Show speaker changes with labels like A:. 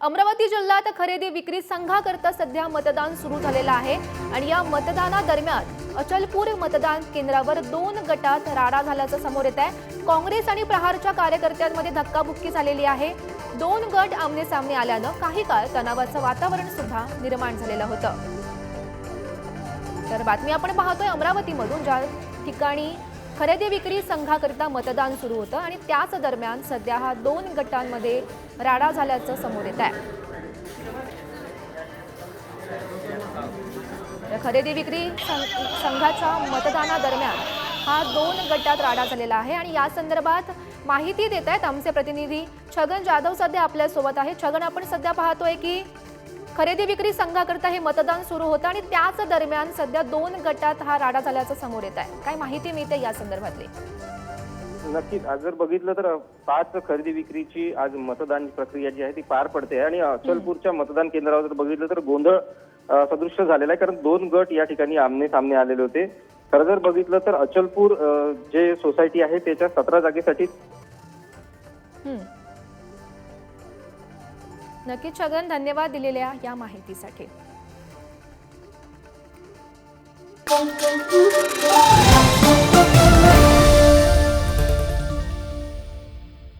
A: अमरावती जिल्ह्यात खरेदी विक्री संघाकरता सध्या मतदान सुरू झालेलं आहे. आणि या मतदानादरम्यान अचलपूर मतदान केंद्रावर दोन गटात राडा झाल्याचं समोर येत आहे काँग्रेस आणि प्रहारच्या कार्यकर्त्यांमध्ये धक्काबुक्की झालेली आहे. दोन गट आमने सामने आल्यानं काही काळ तणावाचं वातावरण सुद्धा निर्माण झालेलं होतं. तर बातमी आपण पाहतोय अमरावतीमधून. ज्या ठिकाणी खरेदी विक्री संघाकरिता मतदान सुरू होतं आणि त्याच दरम्यान सध्या हा दोन गटांमध्ये राडा झाल्याचं समोर येत आहे. खरेदी विक्री संघाच्या मतदानादरम्यान हा दोन गटात राडा झालेला आहे आणि या संदर्भात माहिती देत आहेत आमचे प्रतिनिधी छगन जाधव सध्या आपल्यासोबत आहे. छगन आपण सध्या पाहतोय की खरेदी विक्री संघाकरता हे मतदान सुरू होतं आणि त्याच दरम्यान सध्या दोन गटात हा राडा झाल्याचं समोर येत आहे. काय माहिती मिळते या संदर्भातली?
B: नक्कीच. आज जर बघितलं तर पाच खरेदी विक्रीची आज मतदान प्रक्रिया जी आहे ती पार पडते आणि अचलपूरच्या मतदान केंद्रावर जर बघितलं तर गोंधळ सदृश्य झालेला आहे. कारण दोन गट या ठिकाणी आमने सामने आलेले होते. खरं जर बघितलं तर अचलपूर जे सोसायटी आहे त्याच्या सतरा जागेसाठी.
A: नक्कीच छगन धन्यवाद दिलेल्या या माहितीसाठी.